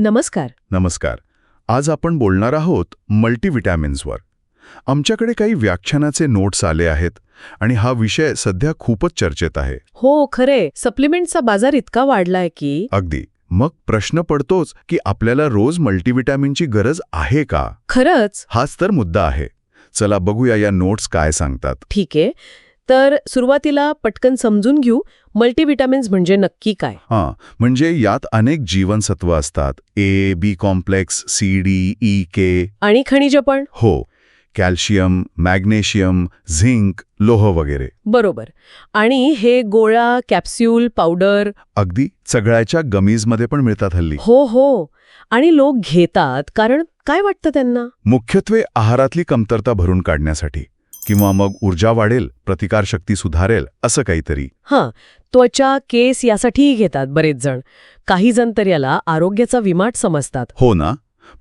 नमस्कार. नमस्कार. आज आपण बोलणार आहोत मल्टीविटॅमिन्सवर आमच्याकडे काही व्याख्यानाचे नोट्स आले आहेत आणि हा विषय सध्या खूपच चर्चेत आहे. हो खरे. सप्लिमेंटचा बाजार इतका वाढलाय की अगदी. मग प्रश्न पडतोच की आपल्याला रोज मल्टीविटॅमिनची गरज आहे का? खरंच. हाच तर मुद्दा आहे. चला बघूया या नोट्स काय सांगतात. ठीक आहे. तर सुरुवातीला पटकन समजून घेऊ मल्टीविटामिन्स म्हणजे नक्की काय? हां म्हणजे यात अनेक जीवनसत्व असतात A B complex C D E K. आणि खनिज पण? हो कॅल्शियम मॅग्नेशियम झिंक लोह वगैरे. बरोबर. आणि हे गोळा कॅप्स्यूल पावडर? अगदी सगळ्याच्या गमीजमध्ये पण मिळतात हल्ली. हो हो. आणि लोक घेतात कारण काय वाटतं त्यांना? मुख्यत्वे आहारातली कमतरता भरून काढण्यासाठी. किंवा मग ऊर्जा वाढेल प्रतिकारशक्ती सुधारेल असं काहीतरी. हां त्वचा केस यासाठीही घेतात बरेच जण. काही जण तर याला आरोग्याचा विमाट समजतात. हो ना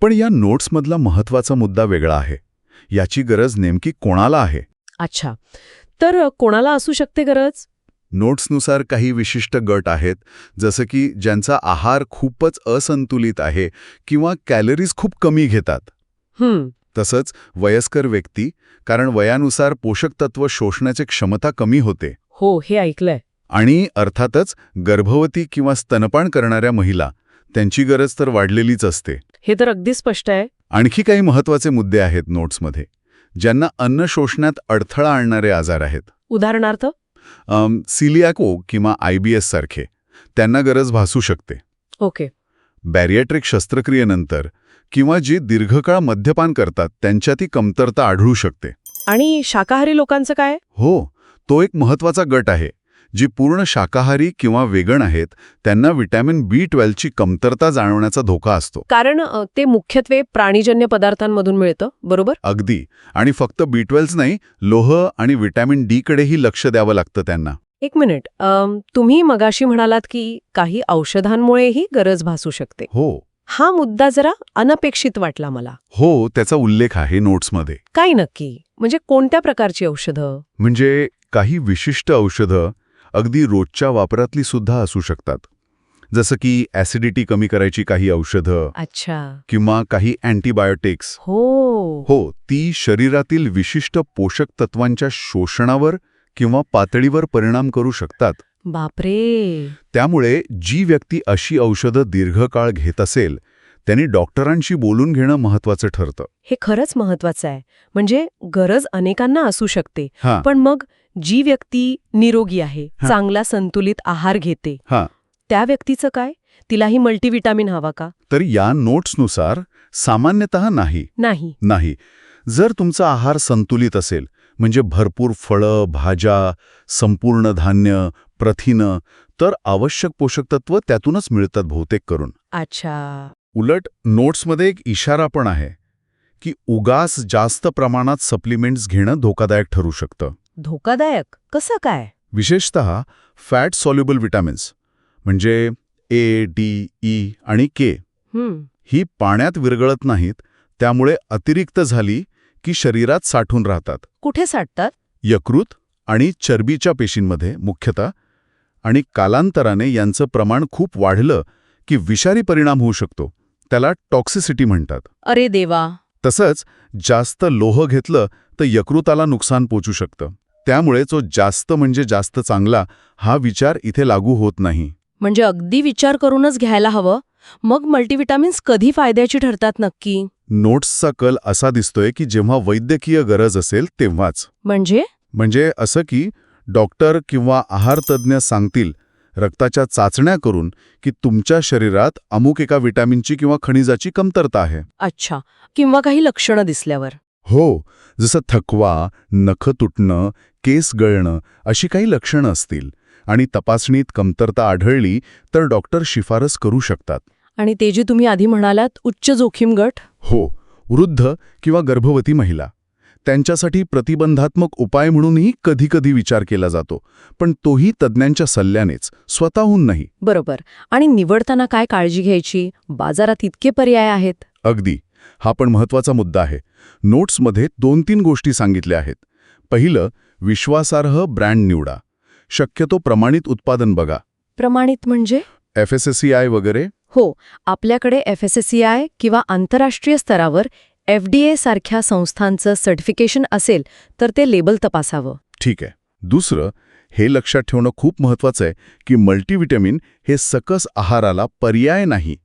पण या नोट्समधला महत्त्वाचा मुद्दा वेगळा आहे. याची गरज नेमकी कोणाला आहे? अच्छा तर कोणाला असू शकते गरज? नोट्सनुसार काही विशिष्ट गट आहेत जसं की ज्यांचा आहार खूपच असंतुलित आहे किंवा कॅलरीज खूप कमी घेतात. हं तसंच वयस्कर व्यक्ती कारण वयानुसार पोषक तत्व शोषण्याची क्षमता कमी होते. हो हे ऐकलंय. आणि अर्थातच गर्भवती किंवा स्तनपान करणाऱ्या महिला त्यांची गरज तर वाढलेलीच असते. हे तर अगदी स्पष्ट आहे. आणखी काही महत्त्वाचे मुद्दे आहेत नोट्समध्ये ज्यांना अन्न शोषण्यात अडथळा आणणारे आजार आहेत. उदाहरणार्थ? सिलियाको किंवा आय बी एस सारखे त्यांना गरज भासू शकते. ओके. बॅरिएट्रिक शस्त्रक्रियेनंतर किंवा जे दीर्घकाळ मद्यपान करतात त्यांच्यात ही कमतरता आढळू शकते. आणि शाकाहारी लोकांचं काय? हो तो एक महत्त्वाचा गट आहे जी पूर्ण शाकाहारी किंवा वेगण आहेत त्यांना विटॅमिन बी ट्वेल्वची कमतरता जाणवण्याचा धोका असतो. कारण अ, ते मुख्यत्वे प्राणीजन्य पदार्थांमधून मिळतं बरोबर? अगदी. आणि फक्त बी ट्वेल्व्ह नाही लोह आणि विटॅमिन डी कडेही लक्ष द्यावं लागतं त्यांना. एक मिनिट. अम, तुम्ही मगाशी म्हणालात की काही औषधांमुळेही गरज भासू शकते. हो. हा मुद्दा जरा अनपेक्षित वाटला मला. हो त्याचा उल्लेख आहे नोट्समध्ये. काय नक्की. म्हणजे कोणत्या प्रकारची औषधं? म्हणजे काही विशिष्ट औषधं अगदी रोजच्या वापरातली सुद्धा असू शकतात. जसं की ॲसिडिटी कमी करायची काही औषधं अच्छा. किंवा काही अँटीबायोटिक्स हो. हो ती शरीरातील विशिष्ट पोषक तत्वांच्या शोषणावर किंवा पातळीवर परिणाम करू शकतात. बापरे! त्यामुळे जी व्यक्ती अशी औषधं दीर्घकाळ घेत असेल त्यांनी डॉक्टरांशी बोलून घेणं महत्वाचं ठरतं. हे खरंच महत्वाचं आहे. म्हणजे गरज अनेकांना असू शकते. पण मग जी व्यक्ती निरोगी आहे. चांगला संतुलित आहार घेते हां. त्या व्यक्तीचं काय? तिलाही मल्टीविटामिन हवा का? तर या नोट्सनुसार सामान्यतः नाही. नाही. नाही. जर तुमचा आहार संतुलित असेल म्हणजे भरपूर फळं भाज्या संपूर्ण धान्य प्रथिनं तर आवश्यक पोषक तत्व त्यातूनच मिळतात बहुतेक करून. अच्छा. उलट नोट्समध्ये एक इशारा पण आहे की उगास जास्त प्रमाणात सप्लिमेंट्स घेणं धोकादायक ठरू शकतं. धोकादायक? कसं काय? विशेषत फॅट सॉल्युबल विटॅमिन्स म्हणजे ए डी ई आणि के. हं पाण्यात विरघळत नाहीत त्यामुळे अतिरिक्त झाली की शरीरात साठून राहतात. कुठे साठतात? यकृत आणि चरबीच्या पेशींमध्ये मुख्यतः आणि कालांतराने यांचं प्रमाण खूप वाढलं की विषारी परिणाम होऊ शकतो. त्याला टॉक्सिसिटी म्हणतात. अरे देवा! तसंच जास्त लोह घेतलं तर यकृताला नुकसान पोचू शकतं. त्यामुळे जो जास्त म्हणजे जास्त चांगला हा विचार इथे लागू होत नाही. म्हणजे अगदी विचार करूनच घ्यायला हवं? मग मल्टीविटामिन्स कधी फायद्याची ठरतात नक्की? नोट्सचा कल असा दिसतोय की जेव्हा वैद्यकीय गरज असेल तेव्हाच. म्हणजे? म्हणजे असं की डॉक्टर किंवा आहारतज्ज्ञ सांगतील रक्ताच्या चाचण्या करून की तुमच्या शरीरात अमुक एका विटॅमिनची किंवा खनिजाची कमतरता आहे. अच्छा. किंवा काही लक्षणं दिसल्यावर. हो. जसं थकवा नख तुटणं केस गळणं अशी काही लक्षणं असतील आणि तपासणीत कमतरता आढळली तर डॉक्टर शिफारस करू शकतात. आणि ते जे तुम्ही आधी म्हणालात उच्च जोखीम गट? हो वृद्ध किंवा गर्भवती महिला. त्यांच्यासाठी प्रतिबंधात्मक उपाय म्हणूनही कधीकधी विचार केला जातो पण तोही तज्ज्ञांच्या सल्ल्यानेच स्वतःहून नाही. बरोबर. आणि निवडताना काय काळजी घ्यायची? बाजारात इतके पर्याय आहेत. अगदी. हा पण महत्त्वाचा मुद्दा आहे. नोट्समध्ये दोन तीन गोष्टी सांगितल्या आहेत. पहिलं विश्वासार्ह ब्रँड निवडा. शक्यतो प्रमाणित उत्पादन बघा. प्रमाणित म्हणजे? F S S C I वगैरे हो आपल्याकडे F S S C I किंवा आंतरराष्ट्रीय स्तरावर एफ डी ए सारख्या संस्थांचं सर्टिफिकेशन असेल तर ते लेबल तपासावं. ठीक आहे. दुसरं हे लक्षात ठेवणं खूप महत्वाचं आहे की मल्टीव्हिटॅमिन हे सकस आहाराला पर्याय नाही.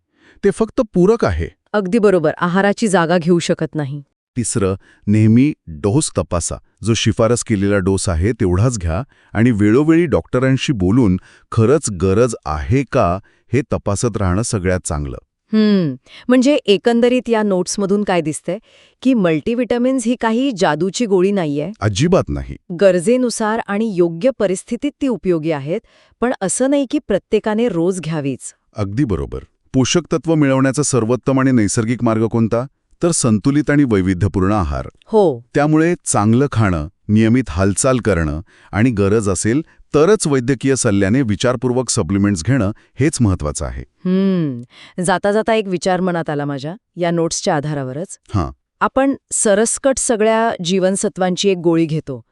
ते फक्त पूरक आहे. अगदी बरोबर. आहाराची जागा घेऊ शकत नाही. तिसरं नेहमी डोस तपासा. जो शिफारस केलेला डोस आहे तेवढाच घ्या आणि वेळोवेळी डॉक्टरांशी बोलून खरंच गरज आहे का हे तपासत राहणं सगळ्यात चांगलं. हम्म. म्हणजे एकंदरीत या नोट्समधून काय दिसतंय? की मल्टीव्हिटॅमिन्स ही काही जादूची गोळी नाहीये? अजिबात नाही. गरजेनुसार आणि योग्य परिस्थितीत ती उपयोगी आहेत पण असं नाही की प्रत्येकाने रोज घ्यावीच. अगदी बरोबर. पोषक तत्व मिळवण्याचा सर्वोत्तम आणि नैसर्गिक मार्ग कोणता? तर संतुलित आणि वैविध्यपूर्ण आहार. हो. त्यामुळे चांगलं खाणं नियमित हालचाल करणं आणि गरज असेल तरच वैद्यकीय सल्ल्याने विचारपूर्वक सप्लिमेंट्स घेणं हेच महत्वाचं आहे. हम्म. जाता जाता एक विचार मनात आला माझ्या या नोट्सच्या आधारावरच. हां. आपण सरसकट सगळ्या जीवनसत्वांची एक गोळी घेतो.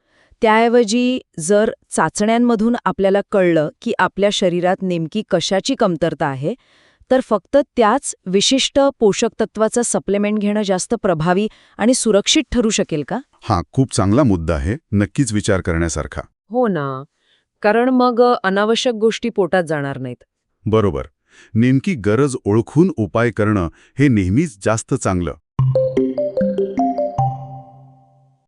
त्याऐवजी जर चाचण्यांमधून आपल्याला कळलं की आपल्या शरीरात नेमकी कशाची कमतरता आहे तर फक्त त्याच विशिष्ट पोषक तत्वाचं सप्लिमेंट घेणं जास्त प्रभावी आणि सुरक्षित ठरू शकेल का? हा खूप चांगला मुद्दा आहे. नक्कीच विचार करण्यासारखा. हो ना. कारण मग अनावश्यक गोष्टी पोटात जाणार नाहीत. बरोबर. नेमकी गरज ओळखून उपाय करणं हे नेहमीच जास्त चांगलं.